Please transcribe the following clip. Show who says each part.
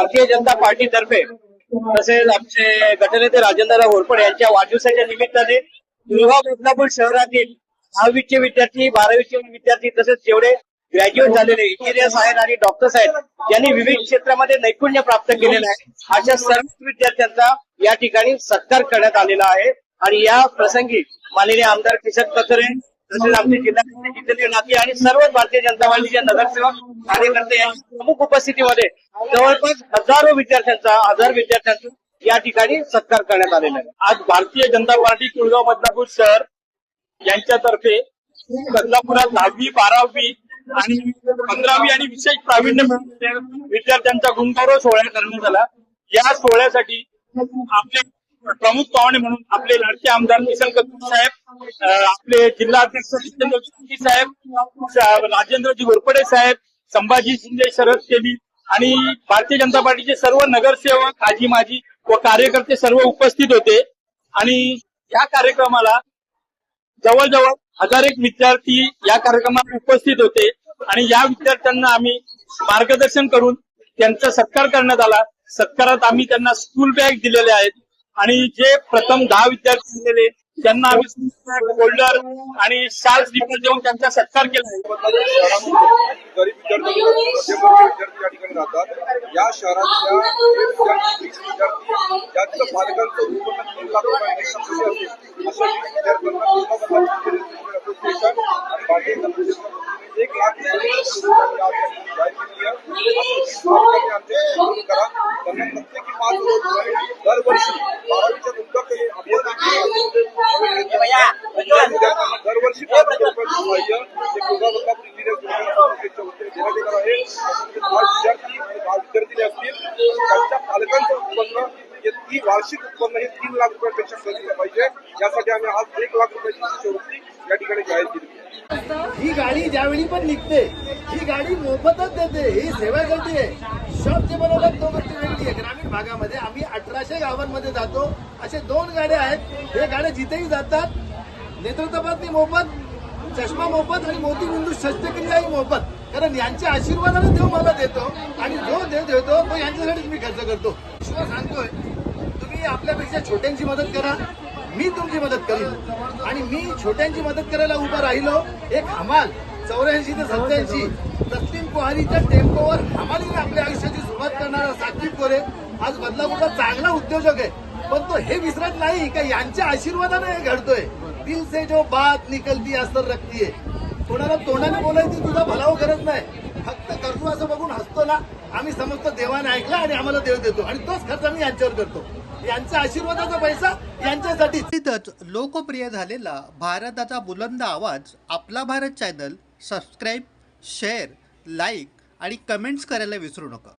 Speaker 1: भारतीय जनता पार्टीतर्फे तसेच आमचे गटनेते राजेंद्र होरपड यांच्या वाढदिवसाच्या निमित्ताने दुर्गाव बदलापूर शहरातील दहावीचे विद्यार्थी बारावीचे विद्यार्थी तसेच जेवढे ग्रॅज्युएट झालेले इंजिनियर्स आहेत आणि डॉक्टर्स आहेत यांनी विविध क्षेत्रामध्ये नैपुण्य प्राप्त केलेलं आहे. अशा सर्व विद्यार्थ्यांचा या ठिकाणी सत्कार करण्यात आलेला आहे. आणि या प्रसंगी माननीय आमदार किशन कचरे तसेच आपले जिल्हा जितेंद्र आणि सर्व भारतीय जनता पार्टीचे नगरसेवक कार्यकर्ते यांच्या प्रमुख उपस्थितीमध्ये जवळपास हजारो विद्यार्थ्यांचा हजार विद्यार्थ्यांचा या ठिकाणी सत्कार करण्यात आलेला आहे.
Speaker 2: आज भारतीय जनता पार्टी तुळगाव बदलापूर शहर यांच्यातर्फे बदलापुरात दहावी बारावी आणि पंधरावी आणि विशेष प्रावीण्य विद्यार्थ्यांचा गुणगौरव सोहळा करण्यात आला. या सोहळ्यासाठी आपले प्रमुख पाहुणे म्हणून आपले लाडके आमदार किसन कपूर साहेब आपले जिल्हाध्यक्ष जितेंद्र साहेब राजेंद्रजी घोरपडे साहेब संभाजी शिंदे शरद केली आणि भारतीय जनता पार्टीचे सर्व नगरसेवक आजी माजी व कार्यकर्ते सर्व उपस्थित होते. आणि या कार्यक्रमाला जवळजवळ हजार एक विद्यार्थी या कार्यक्रमात उपस्थित होते. आणि या विद्यार्थ्यांना आम्ही मार्गदर्शन करून त्यांचा सत्कार करण्यात आला. सत्कारात आम्ही त्यांना स्कूल बॅग दिलेले आहेत. आणि जे प्रथम दहा विद्यार्थी दिलेले त्यांना आम्ही स्कूल आणि शाल स्लीपर देऊन त्यांचा सत्कार केला आहे
Speaker 3: गरीब विद्यार्थी विद्यार्थी या ठिकाणी राहतात या शहरातल्या विद्यार्थी पालकांचं तीन लाख अशा विद्यार्थ्यांना एक लाख केली आहे असं वीस पालकांनी आमचे विरोध करा त्यांना प्रत्येकी पाच हजार रुपये दरवर्षी बारावीच्या नंतर अभियांत्रिकी विद्यार्थ्यांना दरवर्षी पाच हजार रुपयांचं सहाय्य ते कोल्हा बदलापूर इंजिनियर विद्यार्थी विद्यार्थिनी असतील त्यांच्या पालकांचं उत्पन्न हे ती वार्षिक उत्पन्न हे तीन लाख रुपयांपेक्षा कमी पाहिजे. यासाठी आम्ही आज एक लाख रुपयाची शिष्यवृत्ती या ठिकाणी जाहीर केली.
Speaker 4: ही गाडी ज्यावेळी पण निघते ही गाडी मोफतच देते ही सेवा करते. शॉप जे बनवतात तो गोष्टी वेगळी आहे. ग्रामीण भागामध्ये आम्ही अठराशे गावांमध्ये जातो. असे दोन गाड्या आहेत. हे गाड्या जिथेही जातात नेत्र तपासणी मोफत चष्मा मोफत आणि शस्त्रक्रिया ही मोफत. कारण यांच्या आशीर्वादाने देव मला देतो आणि जो देव देतो तो यांच्यासाठीच मी खर्च करतो. ईश्वर सांगतोय तुम्ही आपल्यापेक्षा छोट्यांची मदत करा मी तुमची मदत करीन. आणि मी छोट्यांची मदत करायला उभा राहिलो एक हमाल चौऱ्याऐंशी ते सत्याऐंशी तस्लीम कोहारीच्या टेम्पोवर हमालीने आपल्या आयुष्याची सुरुवात करणारा सात्विक कोरे आज बदलापूरचा चांगला उद्योजक आहे. पण तो हे विसरत नाही का यांच्या आशीर्वादाने हे घडतोय? दिल से जो बात निकलती असतर रक्तीये कोणाला तोंडाने बोलायची तुझा भलाव करत नाही. फक्त करतो असं बघून हसतो ना आम्ही समजतो देवाने ऐकला आणि आम्हाला देव देतो. आणि तोच खर्च आम्ही यांच्यावर करतो. यांचा आशीर्वादाचा पैसा यांच्यासाठीच
Speaker 5: तिथंच लोकप्रिय झालेला भारताचा बुलंद आवाज आपला Bharat channel subscribe share like आणि कमेंट्स करायला विसरू नका.